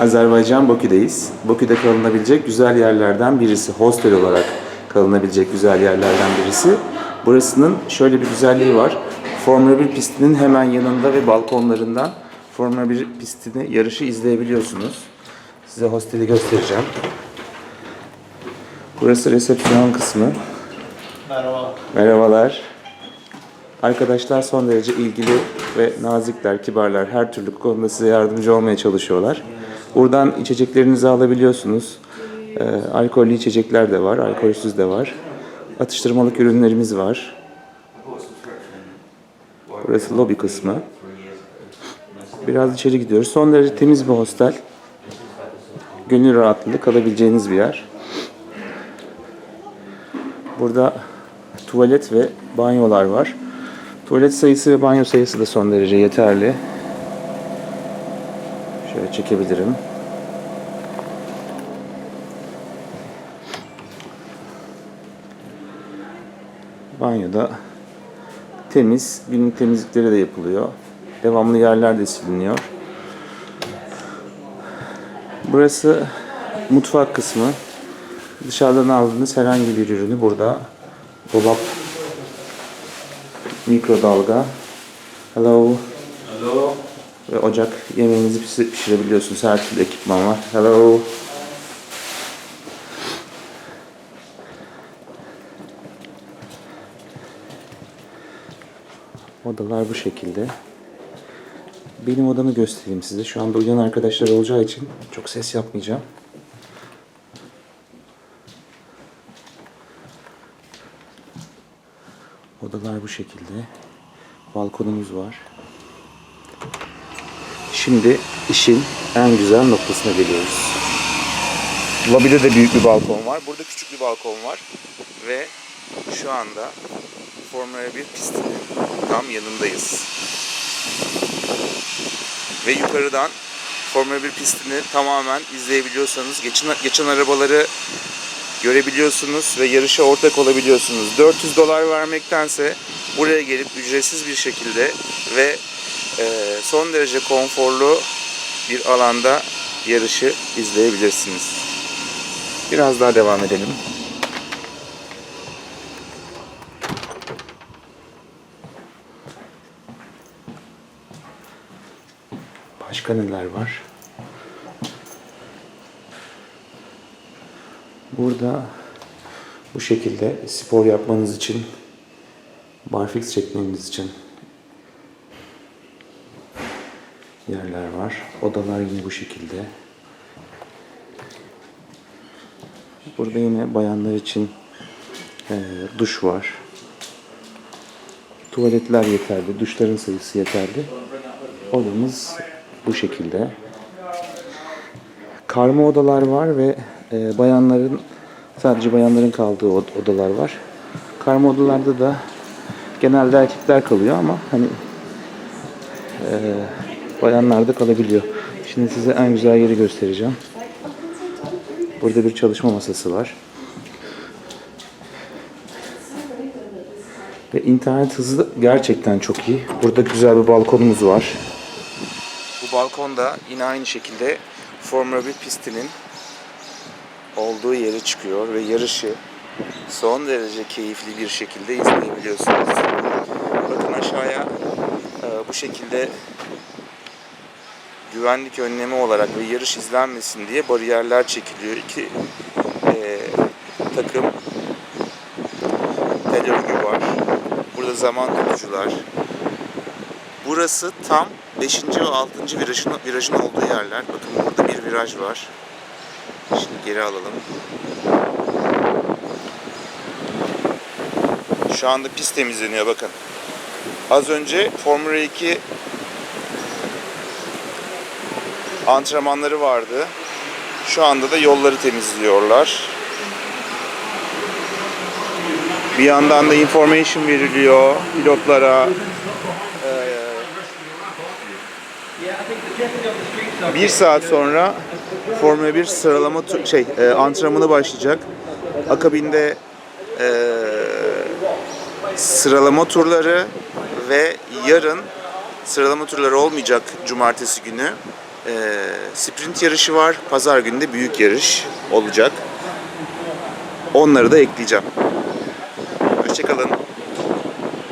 Azerbaycan Bakü'deyiz. Bakü'de kalınabilecek güzel yerlerden birisi. Hostel olarak kalınabilecek güzel yerlerden birisi. Burasının şöyle bir güzelliği var. Formula 1 pistinin hemen yanında ve balkonlarından Formula 1 pistini yarışı izleyebiliyorsunuz. Size hosteli göstereceğim. Burası resepsiyon kısmı. Merhaba. Merhabalar. Arkadaşlar son derece ilgili ve nazikler, kibarlar. Her türlü konuda size yardımcı olmaya çalışıyorlar. Buradan içeceklerinizi alabiliyorsunuz. Ee, alkollü içecekler de var, alkolsüz de var. Atıştırmalık ürünlerimiz var. Burası lobi kısmı. Biraz içeri gidiyoruz. Son derece temiz bir hostel. Gönül rahatlığıyla kalabileceğiniz bir yer. Burada tuvalet ve banyolar var. Tuvalet sayısı ve banyo sayısı da son derece yeterli. Şöyle çekebilirim. Banyoda temiz, günlük temizlikleri de yapılıyor. Devamlı yerler de siliniyor. Burası mutfak kısmı. Dışarıdan aldığınız herhangi bir ürünü burada dolap, mikrodalga, hello. Ocak yemeğinizi pişir- pişirebiliyorsunuz. Her türlü ekipman var. Hello. Odalar bu şekilde. Benim odamı göstereyim size. Şu anda uyuyan arkadaşlar olacağı için çok ses yapmayacağım. Odalar bu şekilde. Balkonumuz var. Şimdi işin en güzel noktasına geliyoruz. Lobide de büyük bir balkon var. Burada küçük bir balkon var. Ve şu anda Formula 1 pistinin tam yanındayız. Ve yukarıdan Formula 1 pistini tamamen izleyebiliyorsanız geçen, geçen arabaları görebiliyorsunuz ve yarışa ortak olabiliyorsunuz. 400 dolar vermektense buraya gelip ücretsiz bir şekilde ve son derece konforlu bir alanda yarışı izleyebilirsiniz. Biraz daha devam edelim. Başka neler var? Burada bu şekilde spor yapmanız için, barfix çekmeniz için yerler var. Odalar yine bu şekilde. Burada yine bayanlar için eee, duş var. Tuvaletler yeterli, duşların sayısı yeterli. Odamız bu şekilde. Karma odalar var ve e, bayanların sadece bayanların kaldığı od- odalar var. Karma odalarda da genelde erkekler kalıyor ama hani e, bayanlar da kalabiliyor. Şimdi size en güzel yeri göstereceğim. Burada bir çalışma masası var. Ve internet hızı gerçekten çok iyi. Burada güzel bir balkonumuz var. Bu balkonda yine aynı şekilde Formula 1 pistinin olduğu yere çıkıyor ve yarışı son derece keyifli bir şekilde izleyebiliyorsunuz. Bakın aşağıya e, bu şekilde güvenlik önlemi olarak ve yarış izlenmesin diye bariyerler çekiliyor. İki e, takım tel örgü var. Burada zaman tutucular. Burası tam 5. ve 6. virajın, virajın olduğu yerler. Bakın burada bir viraj var. Şimdi geri alalım. Şu anda pist temizleniyor bakın. Az önce Formula 2 antrenmanları vardı. Şu anda da yolları temizliyorlar. Bir yandan da information veriliyor pilotlara. Bir saat sonra Formula 1 sıralama şey e, antrenmanı başlayacak. Akabinde e, sıralama turları ve yarın sıralama turları olmayacak cumartesi günü. Ee, sprint yarışı var. Pazar günü de büyük yarış olacak. Onları da ekleyeceğim. Hoşçakalın.